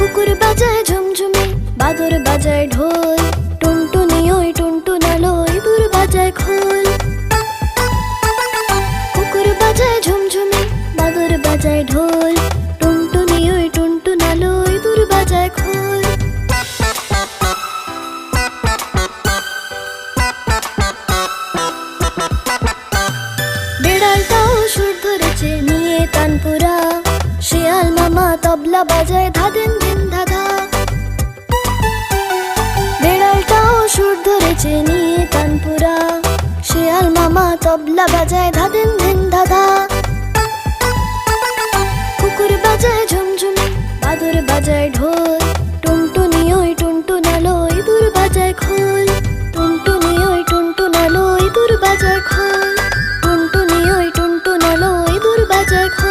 কুকুর বাজায় ঝুমঝুমি, বাদর বাজায় ঢোল, টুনটুনি ওই টুনটুনালো ইঁদুর বাজায় খোল। কুকুর বাজায় ঝুমঝুমি, বাদর বাজায় ঢোল, টুনটুনি ওই টুনটুনালো ইঁদুর বাজায় খোল। বিড়ালটাও সুর ধরেছে, নিয়ে তানপুরা। কামাল মামা তবলা বাজায় ধাদেন দিন ধাধা বেড়ালটাও সুর ধরেছে নিয়ে তানপুরা শেয়াল মামা তবলা বাজায় ধাদেন দিন ধাধা কুকুর বাজায় ঝুমঝুমি, বাদর বাজায় ঢোল। টুনটুনি ওই টুনটু নালো ইঁদুর বাজায় খোল। টুনটুনি ওই টুনটুন আলো, ইঁদুর বাজায় খোল। টুনটুনি ওই টুনটুন আলো, ইঁদুর বাজায় খোল।